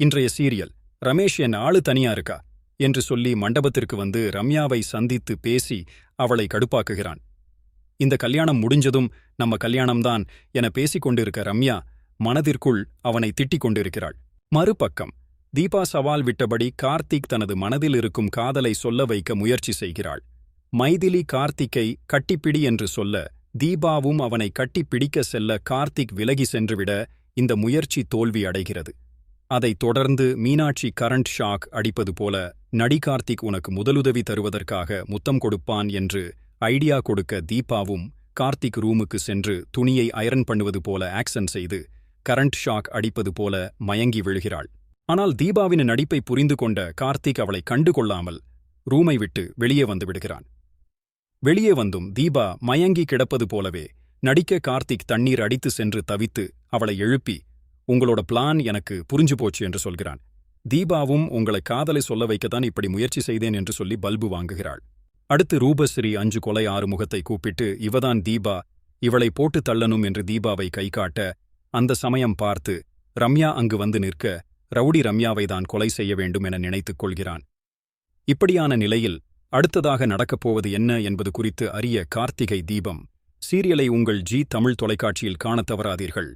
இன்றைய சீரியல் ரமேஷ் என் ஆளு தனியா இருக்கா? என்று சொல்லி மண்டபத்திற்கு வந்து ரம்யாவை சந்தித்து பேசி அவளை கடுப்பாக்குகிறான். இந்த கல்யாணம் முடிஞ்சதும் நம்ம கல்யாணம்தான் என பேசிக் கொண்டிருக்க ரம்யா மனதிற்குள் அவனை திட்டிக் கொண்டிருக்கிறாள். மறுபக்கம் தீபா சவால் விட்டபடி கார்த்திக் தனது மனதில் இருக்கும் காதலை சொல்ல வைக்க முயற்சி செய்கிறாள். மைதிலி கார்த்திக்கை கட்டிப்பிடி என்று சொல்ல தீபாவும் அவனை கட்டிப்பிடிக்க செல்ல கார்த்திக் விலகி சென்றுவிட இந்த முயற்சி தோல்வி அடைகிறது. அதைத் தொடர்ந்து மீனாட்சி கரண்ட் ஷாக் அடிப்பது போல நடி கார்த்திக் உனக்கு முதலுதவி தருவதற்காக முத்தம் கொடுப்பான் என்று ஐடியா கொடுக்க தீபாவும் கார்த்திக் ரூமுக்கு சென்று துணியை அயரன் பண்ணுவது போல ஆக்சன் செய்து கரண்ட் ஷாக் அடிப்பது போல மயங்கி விழுகிறாள். ஆனால் தீபாவின் நடிப்பை புரிந்து கொண்ட கார்த்திக் அவளை கண்டு கொள்ளாமல் ரூமை விட்டு வெளியே வந்து விடுகிறான். வெளியே வந்தும் தீபா மயங்கி கிடப்பது போலவே நடிக்க கார்த்திக் தண்ணீர் அடித்து சென்று தவித்து அவளை எழுப்பி உங்களோட பிளான் எனக்கு புரிஞ்சு போச்சு என்று சொல்கிறான். தீபாவும் உங்களை காதலை சொல்ல வைக்கத்தான் இப்படி முயற்சி செய்தேன் என்று சொல்லி பல்பு வாங்குகிறாள். அடுத்து ரூபஸ்ரீ அஞ்சு கொலை ஆறு முகத்தை கூப்பிட்டு இவதான் தீபா இவளை போட்டு தள்ளனும் என்று தீபாவை கை காட்ட அந்த சமயம் பார்த்து ரம்யா அங்கு வந்து நிற்க ரவுடி ரம்யாவை தான் கொலை செய்ய வேண்டும் என நினைத்துக் கொள்கிறான். இப்படியான நிலையில் அடுத்ததாக நடக்கப் போவது என்ன என்பது குறித்து அறிய கார்த்திகை தீபம் சீரியலை உங்கள் ஜி தமிழ் தொலைக்காட்சியில் காணத் தவறாதீர்கள்.